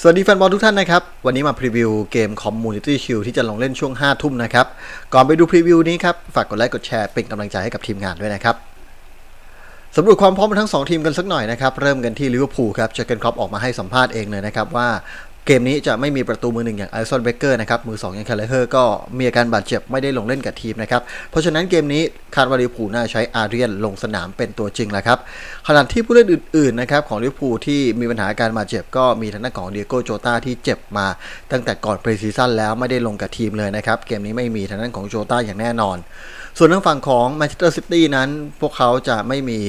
สวัสดีแฟนบอลทุกท่านนะครับ วันนี้มาพรีวิวเกม Community Shield ที่จะลงเล่นช่วง 5 ทุ่มนะครับ ก่อนไปดูพรีวิวนี้ครับ ฝากกดไลค์กดแชร์เป็นกำลังใจให้กับทีมงานด้วยนะครับสำรวจความพร้อมของทั้ง 2 ทีมกันสักหน่อยนะครับ เริ่มกันที่ลิเวอร์พูลครับเจอเกนครอปออกมาให้สัมภาษณ์เองเลยนะครับว่า เกมนี้จะไม่มีประตูมือหนึ่งอย่างไอซอนเบเกอร์นะครับ มือ2อย่างคาเลเฮอร์ก็มีอาการบาดเจ็บไม่ได้ลงเล่นกับทีมนะครับ เพราะฉะนั้นเกมนี้คาดว่าลิเวอร์พูน่าใช้อาเรียนลงสนามเป็นตัวจริงแหละครับ ขณะที่ผู้เล่นอื่นๆนะครับของลิเวอร์พูที่มีปัญหาการบาดเจ็บก็มีทางด้านของเดียโก้โจตาที่เจ็บมา ตั้งแต่ก่อนเปรีซีซั่นแล้วไม่ได้ลงกับทีมเลยนะครับ เกมนี้ไม่มีทางด้านของโจตาอย่างแน่นอน ส่วนทางฝั่งของแมนเชสเตอร์ซิตี้นั้น พวกเขาจะไม่มี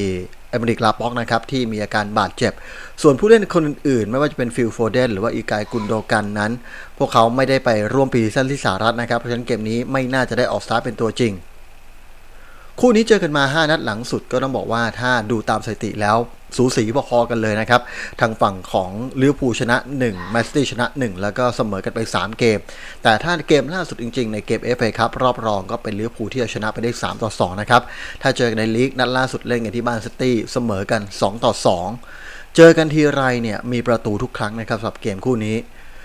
อเมริกลาป็อกนะครับที่มีอาการบาดเจ็บ ส่วนผู้เล่นคนอื่นๆ ไม่ว่าจะเป็นฟิลโฟเดนหรือว่าอีกายกุนโดกันนั้น พวกเขาไม่ได้ไปร่วมปีซีซั่นที่สหรัฐนะครับ เพราะฉะนั้นเกมนี้ไม่น่าจะได้ออกสตาร์ทเป็นตัวจริง คู่นี้เจอกันมา 5 นัดหลังสุดก็ต้องบอกว่าถ้าดูตามสถิติแล้วสูสีพอๆกันเลยนะครับ ทางฝั่งของลิเวอร์พูลชนะ1แมนซิตี้ชนะ 1 แล้วก็เสมอกันไป 3 เกม แต่ถ้าเกมล่าสุดจริงๆ ในเกม FA ครับรอบรองก็เป็นลิเวอร์พูลที่เอาชนะไปได้ 3 ต่อ 2 นะครับ ถ้าเจอกันในลีกนัดล่าสุดเล่นกันที่บ้านซิตี้เสมอกัน 2 ต่อ 2 เจอกันทีไรเนี่ยมีประตูทุกครั้งนะครับสำหรับเกมคู่นี้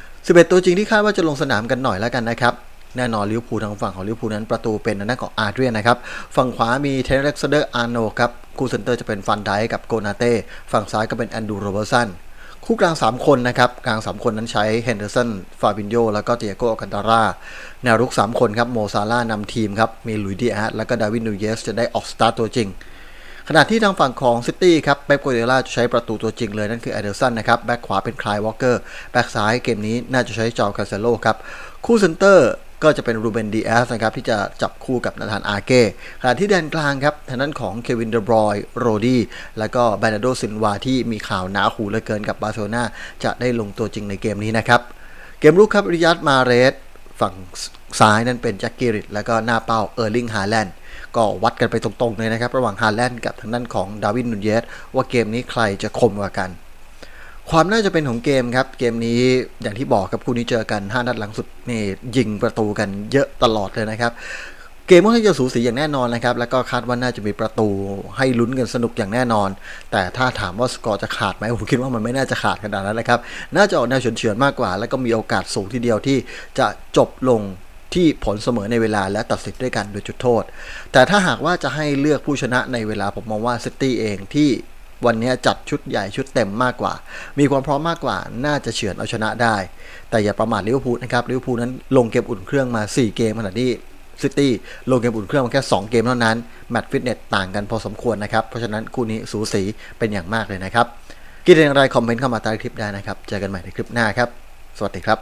11ตัวจริงที่คาดว่าจะลงสนามกันหน่อยแล้วกันนะครับ แน่นอนลิเวอร์พูลทางฝั่งของลิเวอร์พูลนั้นประตูเป็นทางด้านของอาร์เดรียนนะครับ ฝั่งขวามีเทนเร็กซ์เดอร์อาร์โนครับ คู่เซนเตอร์จะเป็นฟันไดกับโกนาเต้ ฝั่งซ้ายก็เป็นแอนดูโรเบอร์สันคู่กลาง 3 คนนะครับ กลาง 3 คนนั้นใช้เฮนเดอร์สัน ฟาบินโย แล้วก็เตียโกอักันตาร่าแนวรุก 3 คนครับโมซาร่านำทีมครับ มีลุยดีอาร์ตแล้วก็ดาวินนูเยสจะได้ออกสตาร์ตตัวจริงขณะที่ทางฝั่งของซิตี้ครับเป๊ปโกเดล่าจะใช้ประตูตัวจริงเลย นั่นคือแอเดอร์สันนะครับ แบ็คขวาเป็นคลายวอลเกอร์ แบ็คซ้ายเกมนี้น่าจะใช้จอร์คาเซโลครับ คู่เซนเตอร์ ก็จะเป็นรูเบนดีแอสนะครับที่จะจับคู่กับนาธานอาเก้ขณะที่แดนกลางครับทางด้านของเควินเดบรอยโรดี้แล้วก็แบรนาโดซินวาที่มีข่าวหนาหูเหลือเกินกับบาร์เซโลนาจะได้ลงตัวจริงในเกมนี้นะครับ เกมลุกครับริยัตมาเรสฝั่งซ้ายนั่นเป็นแจ็คกิริตแล้วก็หน้าเป้าเออร์ลิงฮาแลนด์ก็วัดกันไปตรงๆเลยนะครับ ระหว่างฮาแลนด์กับทางด้านของดาวินนูเยสว่าเกมนี้ใครจะคมกว่ากัน ความน่าจะเป็นของเกมครับ เกมนี้อย่างที่บอกครับคู่นี้เจอกัน5นัดหลังสุดนี่ยิงประตูกันเยอะตลอดเลยนะครับเกมค่อนข้างจะสูสีอย่างแน่นอนนะครับ แล้วก็คาดว่าน่าจะมีประตูให้ลุ้นกันสนุกอย่างแน่นอน แต่ถ้าถามว่าสกอร์จะขาดไหมผมคิดว่ามันไม่น่าจะขาดขนาดนั้นนะครับ น่าจะออกแนวเฉือนๆมากกว่า แล้วก็มีโอกาสสูงทีเดียวที่จะจบลงที่ผลเสมอในเวลาและตัดสินด้วยกันโดยจุดโทษ แต่ถ้าหากว่าจะให้เลือกผู้ชนะในเวลาผมมองว่าซิตี้เองที่ วันนี้จัดชุดใหญ่ชุดเต็มมากกว่า มีความพร้อมมากกว่า น่าจะเฉือนเอาชนะได้ แต่อย่าประมาทลิเวอร์พูลนะครับลิเวอร์พูลนั้นลงเกมอุ่นเครื่องมา 4 เกมขณะที่ซิตี้ลงเกมอุ่นเครื่องมาแค่ 2 เกมเท่านั้น แมตช์ฟิตเนสต่างกันพอสมควรนะครับ เพราะฉะนั้นคู่นี้สูสีเป็นอย่างมากเลยนะครับคิดอย่างไรคอมเมนต์เข้ามาใต้คลิปได้นะครับ เจอกันใหม่ในคลิปหน้าครับ สวัสดีครับ